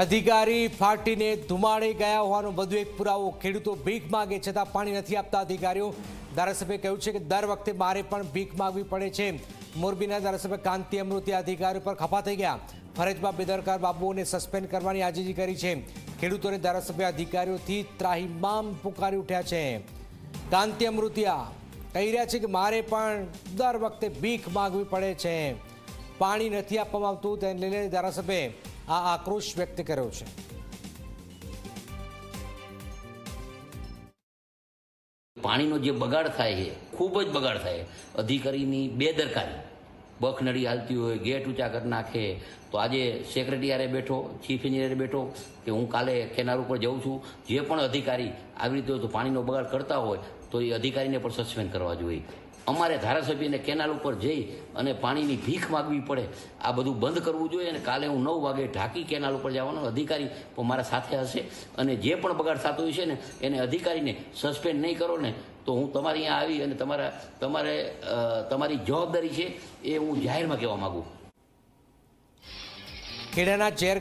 અધિકારી ફાટીને ધુમાડે ગયા હોવાનો વધુ એક પુરાવો ખેડૂતો ભીખ માગે છતાં પાણી નથી આપતા અધિકારીઓ. ધારાસભ્યએ કહ્યું છે કે દર વખતે મારે પણ ભીખ માગવી પડે છે. મોરબીના ધારાસભ્ય કાંતિ અમૃતિ અધિકારીઓ પર ખફા થઈ ગયા. ફરજમાં બેદરકાર બાબુઓને સસ્પેન્ડ કરવાની આજીજી કરી છે. ખેડૂતોને ધારાસભ્ય અધિકારીઓથી ત્રાહિમામ પુકારી ઉઠ્યા છે. કાંતિ અમૃતિયા કહી રહ્યા છે કે મારે પણ દર વખતે ભીખ માગવી પડે છે. પાણી નથી આપવામાં આવતું, તેને લઈને ધારાસભ્યએ આ આક્રોશ વ્યક્ત કર્યો છે. પાણીનો જે બગાડ થાય છે, ખૂબ જ બગાડ થાય. અધિકારીની બેદરકારી. બખનડી હાલતી હોય, ગેટ ઊંચા કરી નાખે. તો આજે સેક્રેટરીયારે બેઠો, ચીફ એન્જિનિયર બેઠો, કે હું કાલે કેનાર ઉપર જઉં છું. જે પણ અધિકારી આવી રીતે પાણીનો બગાડ કરતા હોય, તો એ અધિકારીને પણ સસ્પેન્ડ કરવા જોઈએ. અમારે ધારાસભ્યને કેનાલ ઉપર જઈ અને પાણીની ભીખ માગવી પડે. આ બધું બંધ કરવું જોઈએ અને કાલે હું નવ વાગે ઢાકી કેનાલ ઉપર જવાનો અધિકારી પણ મારા સાથે હશે અને જે પણ બગાડ થતો હોય છે ને, એને અધિકારીને સસ્પેન્ડ નહીં કરો ને, તો હું તમારી અહીંયા આવી અને તમારા, તમારે તમારી જવાબદારી છે એ હું જાહેરમાં કહેવા માગું. ખેડાના ચેર